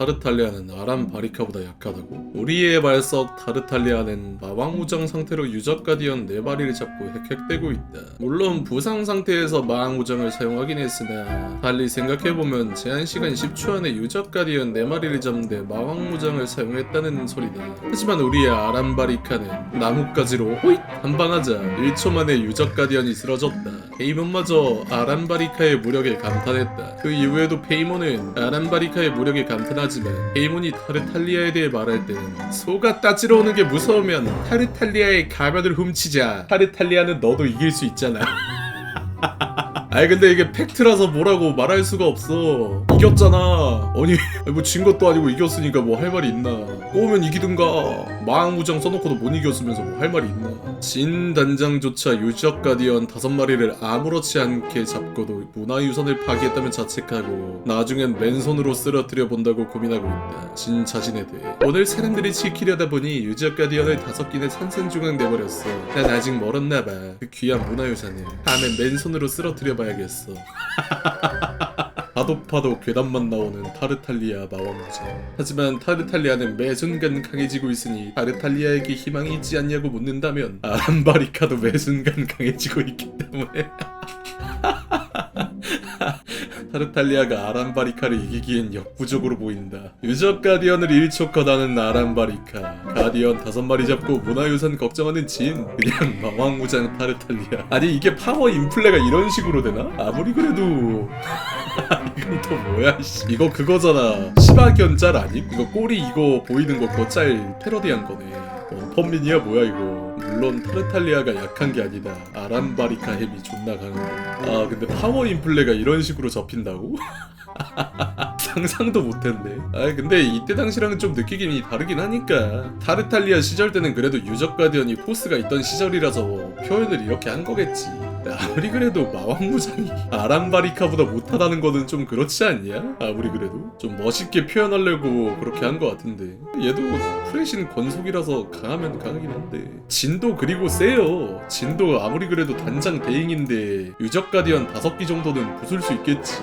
타르탈리아는 아람 바리카보다 약하다고? 우리의 발석 타르탈리아는 마왕무장 상태로 유적 가디언 4마리를 잡고 헥헥대고 있다. 물론 부상 상태에서 마왕무장을 사용하긴 했으나 달리 생각해보면 제한시간 10초 안에 유적 가디언 4마리를 잡는데 마왕무장을 사용했다는 소리다. 하지만 우리의 아람 바리카는 나뭇가지로 호잇 한방하자 1초 만에 유적 가디언이 쓰러졌다. 페이몬마저 아람 바리카의 무력에 감탄했다. 그 이후에도 페이몬은 아람 바리카의 무력에 감탄하지만 페이몬이 타르탈리아에 대해 말할 때는 소가 따지러 오는 게 무서우면 타르탈리아의 가면을 훔치자. 타르탈리아는 너도 이길 수 있잖아. 아니 근데 이게 팩트라서 뭐라고 말할 수가 없어 이겼잖아 아니 뭐 진 것도 아니고 이겼으니까 뭐 할 말이 있나 꼬우면 이기든가 마왕무장 써놓고도 못 이겼으면서 뭐 할 말이 있나 진 단장조차 유적 가디언 다섯 마리를 아무렇지 않게 잡고도 문화유산을 파괴했다면 자책하고 나중엔 맨손으로 쓰러뜨려 본다고 고민하고 있다. 진 자신에 대해. 오늘 사람들이 지키려다 보니 유적 가디언을 다섯 개는 산산조각 내버렸어. 난 아직 멀었나봐. 그 귀한 문화유산을. 다음엔 맨손으로 쓰러뜨려 봐야겠어 파도 파도 괴담만 나오는 타르탈리아 마왕무장 하지만 타르탈리아는 매 순간 강해지고 있으니 타르탈리아에게 희망이 있지 않냐고 묻는다면 아람바리카도 매 순간 강해지고 있기 때문에 타르탈리아가 아람바리카를 이기기엔 역부족으로 보인다. 유적 가디언을 1초 컷하는 아람바리카. 가디언 다섯 마리 잡고 문화유산 걱정하는 진. 그냥 마왕무장 타르탈리아. 아니 이게 파워 인플레가 이런 식으로 되나? 아무리 그래도 이건 또 뭐야 씨. 이거 그거잖아. 시바견 짤 아님? 이거 꼬리 이거 보이는 거 그거 짤 패러디한 거네. 원펀민이야 뭐야 이거. 물론 타르탈리아가 약한 게 아니다. 아람바리카 햄이 존나 강한 거. 아 근데 파워 인플레가 이런 식으로 접힌다고? 상상도 못했네. 아 근데 이때 당시랑은 좀 느끼긴 다르긴 하니까 타르탈리아 시절 때는 그래도 유적 가디언이 포스가 있던 시절이라서 표현을 이렇게 한 거겠지. 아무리 그래도 마왕무장이 아람바리카보다 못하다는 거는 좀 그렇지 않냐? 아무리 그래도 좀 멋있게 표현하려고 그렇게 한거 같은데 얘도 프레신 권속이라서 강하면 강하긴 한데 진도 그리고 세요. 진도 아무리 그래도 단장 대행인데 유적 가디언 다섯 기 정도는 부술 수 있겠지.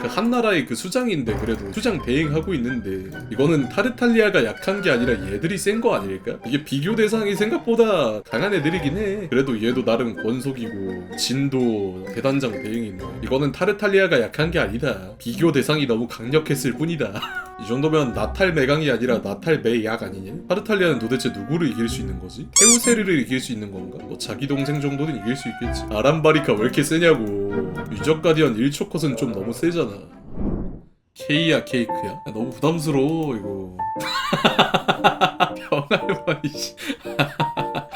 그 한 나라의 그 수장인데 그래도 수장 대행하고 있는데 이거는 타르탈리아가 약한 게 아니라 얘들이 센 거 아닐까? 이게 비교 대상이 생각보다 강한 애들이긴 해. 그래도 얘도 나름 권속이고 진도 대단장 대행인데 이거는 타르탈리아가 약한 게 아니다. 비교 대상이 너무 강력했을 뿐이다. 이 정도면 나탈 매강이 아니라 나탈 매약 아니냐? 타르탈리아는 도대체 누구를 이길 수 있는 거지? 테우세르를 이길 수 있는 건가? 뭐 자기 동생 정도는 이길 수 있겠지. 아람바리카 왜 이렇게 세냐고. 유적 가디언 1초 컷은 좀 너무 세잖아. 케이야 케이크야? 야, 너무 부담스러워 이거. 병할머니 씨.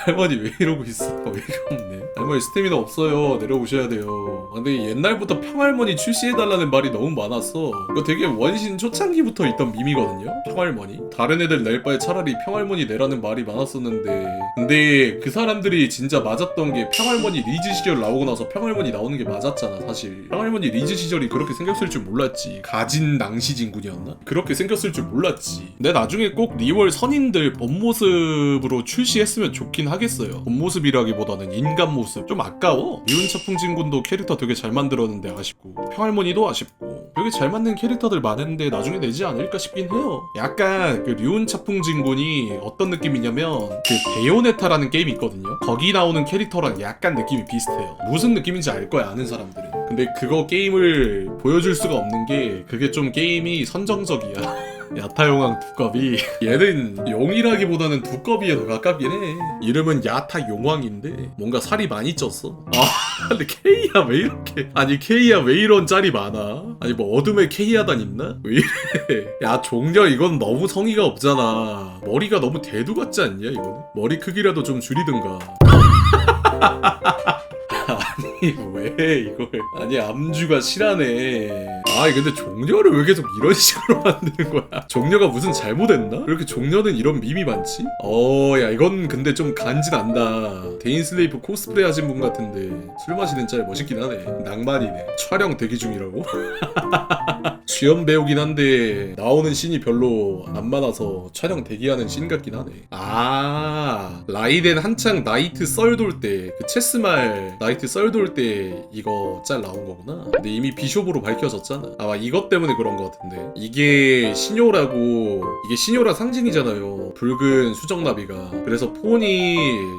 할머니 왜 이러고 있어? 어이가 없네. 할머니 스태미나 없어요. 내려오셔야 돼요. 아, 근데 옛날부터 평할머니 출시해달라는 말이 너무 많았어. 이거 되게 원신 초창기부터 있던 밈이거든요. 평할머니. 다른 애들 낼 바에 차라리 평할머니 내라는 말이 많았었는데. 근데 그 사람들이 진짜 맞았던 게 평할머니 리즈 시절 나오고 나서 평할머니 나오는 게 맞았잖아, 사실. 평할머니 리즈 시절이 그렇게 생겼을 줄 몰랐지. 가진 낭시진군이었나? 그렇게 생겼을 줄 몰랐지. 근데 나중에 꼭 리월 선인들 본 모습으로 출시했으면 좋긴 하겠어요. 본 모습이라기보다는 인간 모습. 좀 아까워. 미운 차풍진군도 캐릭터 되게 잘 만들었는데 아쉽고. 평할머니도 아쉽고. 되게 잘 만든 캐릭터들 많은데 나중에 내지 않을까 싶긴 해요. 약간 그 류운 차풍진군이 어떤 느낌이냐면 그 베요네타라는 게임이 있거든요. 거기 나오는 캐릭터랑 약간 느낌이 비슷해요. 무슨 느낌인지 알 거야 아는 사람들은. 근데 그거 게임을 보여줄 수가 없는 게 그게 좀 게임이 선정적이야. 야타용왕 두꺼비. 얘는 용이라기보다는 두꺼비에 더 가깝긴 해. 이름은 야타용왕인데 뭔가 살이 많이 쪘어. 아 근데 케이야 왜 이렇게? 아니 케이야 왜 이런 짤이 많아? 아니 뭐 어둠에 케이야단 있나? 왜 이래? 야 종려 이건 너무 성의가 없잖아. 머리가 너무 대두 같지 않냐 이거는? 머리 크기라도 좀 줄이든가. 아니 왜 이걸? 아니 암주가 실하네 아 근데 종려를 왜 계속 이런 식으로 만드는 거야 종려가 무슨 잘못했나? 왜 이렇게 종려는 이런 밈이 많지? 어 야 이건 근데 좀 간지 난다 데인 슬레이프 코스프레 하신 분 같은데 술 마시는 짤 멋있긴 하네 낭만이네 촬영 대기 중이라고? 주연 배우긴 한데 나오는 씬이 별로 안 많아서 촬영 대기하는 씬 같긴 하네. 아 라이덴 한창 나이트 썰 돌 때 그 체스말 나이트 썰 돌 때 이거 짤 나온 거구나. 근데 이미 비숍으로 밝혀졌잖아. 많아 아마 이것 때문에 그런 것 같은데. 이게 신요라고 이게 신요라 상징이잖아요. 붉은 수정나비가. 그래서 폰이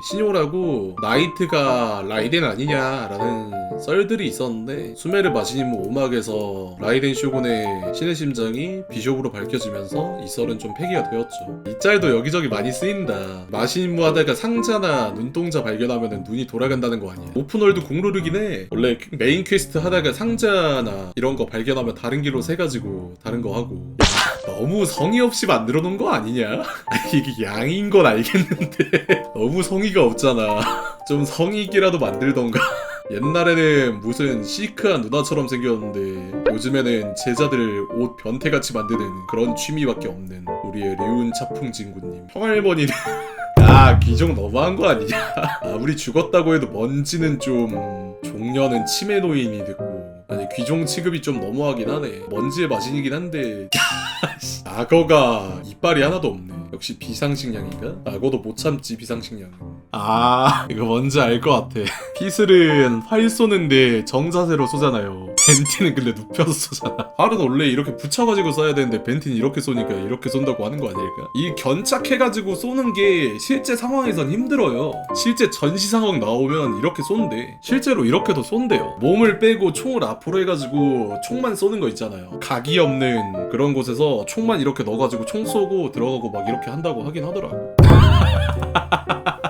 신요라고 나이트가 라이덴 아니냐라는 썰들이 있었는데 수메르 마시니무 오막에서 라이덴 쇼군의 신의 심장이 비숍으로 밝혀지면서 이 썰은 좀 폐기가 되었죠. 이 짤도 여기저기 많이 쓰인다. 마시니무 하다가 상자나 눈동자 발견하면 눈이 돌아간다는 거 아니야 오픈월드 공루르긴 해. 원래 메인 퀘스트 하다가 상자나 이런 거 발견하면 다른 길로 세가지고 다른 거 하고. 야, 너무 성의 없이 만들어 놓은 거 아니냐? 아니, 이게 양인 건 알겠는데. 너무 성의가 없잖아. 좀 성의기라도 만들던가 옛날에는 무슨 시크한 누나처럼 생겼는데 요즘에는 제자들 옷 변태같이 만드는 그런 취미밖에 없는 우리의 류은 차풍 진구님. 평할머니는 야 귀종 너무한 거 아니냐? 아무리 죽었다고 해도 먼지는 좀 종려는 치매 노인이 됐고. 아니 귀종 취급이 좀 너무하긴 하네. 먼지의 마신이긴 한데. 악어가 이빨이 하나도 없네 역시 비상식량인가? 악어도 못 참지 비상식량. 아 이거 뭔지 알 것 같아. 피슬은 활 쏘는데 정자세로 쏘잖아요. 벤티는 근데 눕혀서 쏘잖아. 활은 원래 이렇게 붙여가지고 쏴야 되는데 벤티는 이렇게 쏘니까 이렇게 쏜다고 하는 거 아닐까? 이 견착해가지고 쏘는 게 실제 상황에선 힘들어요. 실제 전시 상황 나오면 이렇게 쏜대. 실제로 이렇게도 쏜대요. 몸을 빼고 총을 앞으로 해가지고 총만 쏘는 거 있잖아요. 각이 없는 그런 곳에서 총만 이렇게 넣어가지고 총 쏘고 들어가고 막 이렇게 한다고 하긴 하더라고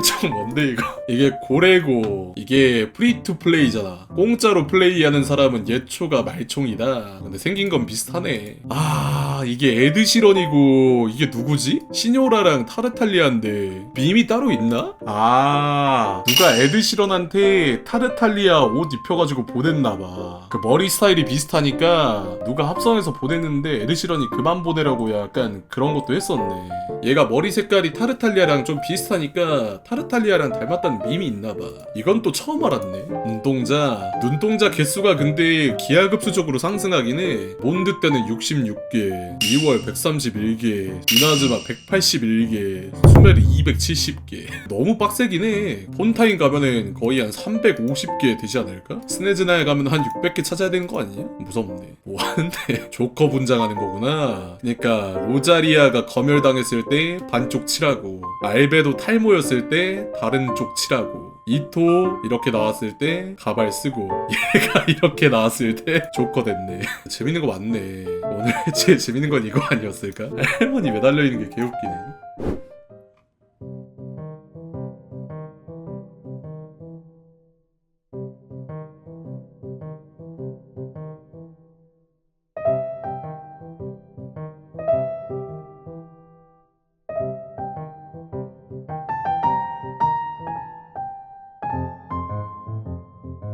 말짱 뭔데 이거? 이게 고래고 이게 프리 투 플레이잖아. 공짜로 플레이하는 사람은 예초가 말총이다. 근데 생긴 건 비슷하네. 아 이게 에드시런이고 이게 누구지? 시뇨라랑 타르탈리아인데 밈이 따로 있나? 아 누가 에드시런한테 타르탈리아 옷 입혀가지고 보냈나봐. 그 머리 스타일이 비슷하니까 누가 합성해서 보냈는데 에드시런이 그만 보내라고 약간 그런 것도 했었네 얘가 머리 색깔이 타르탈리아랑 좀 비슷하니까 타르탈리아랑 닮았다는 밈이 있나봐. 이건 또 처음 알았네. 눈동자. 눈동자 개수가 근데 기하급수적으로 상승하긴 해. 몬드 때는 66개 2월 131개 이나즈마 181개 수메르 270개. 너무 빡세긴 해. 폰타인 가면은 거의 한 350개 되지 않을까? 스네즈나에 가면 한 600개 찾아야 되는 거 아니야? 무섭네. 뭐 하는데? 조커 분장하는 거구나. 그러니까 로자리아가 검열당했을 때 반쪽 칠하고 알베도 탈모였을 때 다른 쪽 칠하고 이토 이렇게 나왔을 때 가발 쓰고 얘가 이렇게 나왔을 때 조커 됐네. 재밌는 거 많네. 오늘 제일 재밌는 건 이거 아니었을까? 할머니 매달려 있는 게 개웃기네